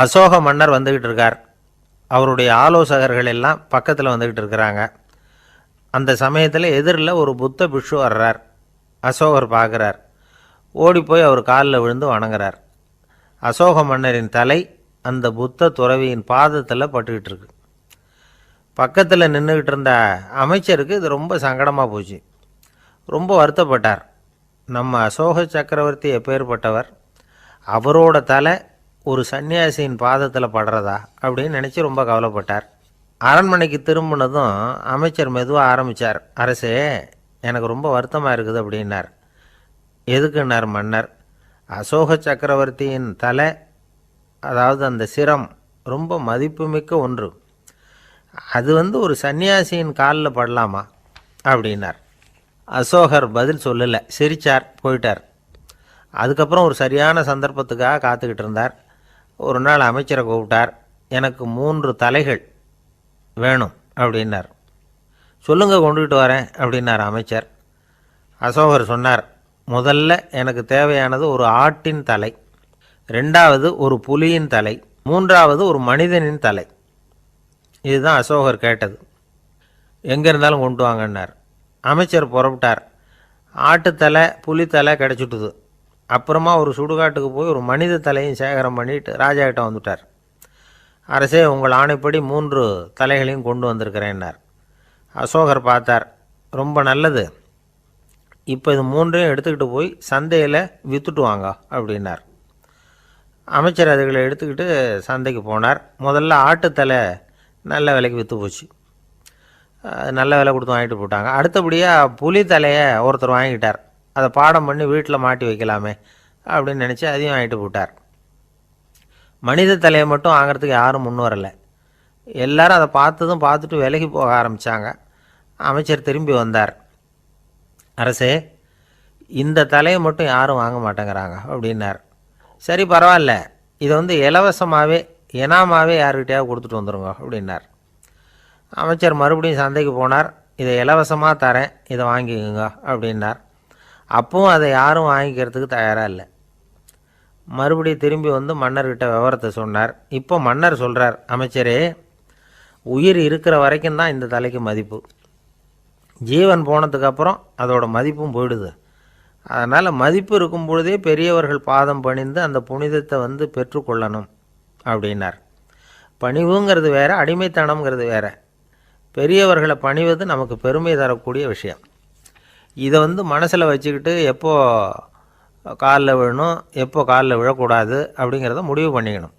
அசோக மன்னர் வந்துக்கிட்டு இருக்கார். அவருடைய ஆலோசகர்கள் எல்லாம் பக்கத்தில் வந்துக்கிட்டு இருக்கிறாங்க. அந்த சமயத்தில் எதிரில் ஒரு புத்த பிஷு வர்றார். அசோகர் பார்க்குறார் ஓடி போய் அவர் காலில் விழுந்து வணங்குறார். அசோக மன்னரின் தலை அந்த புத்த துறவியின் பாதத்தில் பட்டுக்கிட்டு இருக்கு. பக்கத்தில் நின்றுக்கிட்டு இருந்த அமைச்சருக்கு இது ரொம்ப சங்கடமாக போச்சு. ரொம்ப வருத்தப்பட்டார். நம்ம அசோக சக்கரவர்த்தி எப்பேற்பட்டவர் அவரோட தலை ஒரு சன்னியாசியின் பாதத்தில் படுறதா அப்படின்னு நினச்சி ரொம்ப கவலைப்பட்டார். அரண்மனைக்கு திரும்பினதும் அமைச்சர் மெதுவாக ஆரம்பித்தார் அரசே எனக்கு ரொம்ப வருத்தமாக இருக்குது அப்படின்னார். எதுக்குன்னார் மன்னர்? அசோக சக்கரவர்த்தியின் தலை அதாவது அந்த சிரம் ரொம்ப மதிப்புமிக்க ஒன்று. அது வந்து ஒரு சன்னியாசியின் காலில் படலாமா? அப்படின்னார். அசோகர் பதில் சொல்லலை. சிரிச்சார் போயிட்டார். அதுக்கப்புறம் ஒரு சரியான சந்தர்ப்பத்துக்காக காத்துக்கிட்டு இருந்தார். ஒரு நாள் அமைச்சரை கூப்பிட்டார். எனக்கு மூன்று தலைகள் வேணும் அப்படின்னார். சொல்லுங்க கொண்டுகிட்டு வரேன் அப்படின்னார் அமைச்சர். அசோகர் சொன்னார் முதல்ல எனக்கு தேவையானது ஒரு ஆட்டின் தலை ரெண்டாவது ஒரு புலியின் தலை மூன்றாவது ஒரு மனிதனின் தலை. இதுதான் அசோகர் கேட்டது. எங்கே இருந்தாலும் கொண்டு வாங்கன்னார். அமைச்சர் புறப்பட்டார். ஆட்டுத்தலை புலித்தலை கிடச்சிட்டுது. அப்புறமா ஒரு சுடுகாட்டுக்கு போய் ஒரு மனித தலையும் சேகரம் பண்ணிட்டு ராஜா கிட்ட வந்துட்டார். அரசே உங்கள் ஆணைப்படி மூன்று தலைகளையும் கொண்டு வந்திருக்கிறேன்னார் அசோகர் பார்த்தார் ரொம்ப நல்லது. இப்போ இது மூன்றையும் எடுத்துக்கிட்டு போய் சந்தையில் விற்றுட்டு வாங்க அப்படின்னார். அமைச்சர் அதுகளை எடுத்துக்கிட்டு சந்தைக்கு போனார். முதல்ல ஆட்டுத்தலை நல்ல விலைக்கு விற்று போச்சு. நல்ல விலை கொடுத்து வாங்கிட்டு போட்டாங்க அடுத்தபடியாக புலி தலையை ஒருத்தர் வாங்கிட்டார். அதை பாடம் பண்ணி வீட்டில் மாட்டி வைக்கலாமே அப்படின்னு நினச்சி அதையும் வாங்கிட்டு போட்டார். மனித தலையை மட்டும் வாங்குறதுக்கு யாரும் முன் வரலை. எல்லாரும் அதை பார்த்ததும் பார்த்துட்டு விலகி போக ஆரம்பித்தாங்க அமைச்சர் திரும்பி வந்தார். அரசே இந்த தலையை மட்டும் யாரும் வாங்க மாட்டேங்கிறாங்க அப்படின்னார். சரி பரவாயில்ல. இதை வந்து இலவசமாகவே இனாமாவே யாருக்கிட்டையாவது கொடுத்துட்டு வந்துருங்க அப்படின்னார். அமைச்சர் மறுபடியும் சந்தைக்கு போனார். இதை இலவசமாக தரேன். இதை வாங்கிக்கோங்க அப்படின்னார். அப்பவும் அதை யாரும் வாங்கிக்கிறதுக்கு தயாராக இல்லை. மறுபடியும் திரும்பி வந்து மன்னர்கிட்ட விவரத்தை சொன்னார். இப்போ மன்னர் சொல்கிறார் அமைச்சரே உயிர் இருக்கிற வரைக்கும் தான் இந்த தலைக்கு மதிப்பு. ஜீவன் போனதுக்கப்புறம் அதோட மதிப்பும் போயிடுது. அதனால் மதிப்பு இருக்கும் பொழுதே பெரியவர்கள் பாதம் பணிந்து அந்த புனிதத்தை வந்து பெற்றுக்கொள்ளணும் அப்படின்னார். பணிவுங்கிறது வேறு அடிமைத்தனம்ங்கிறது வேற. பெரியவர்களை பணிவது நமக்கு பெருமை தரக்கூடிய விஷயம். இதை வந்து மனசில் வச்சுக்கிட்டு எப்போ காலில் விழணும் எப்போ காலில் விழக்கூடாது அப்படிங்கிறத முடிவு பண்ணிக்கணும்.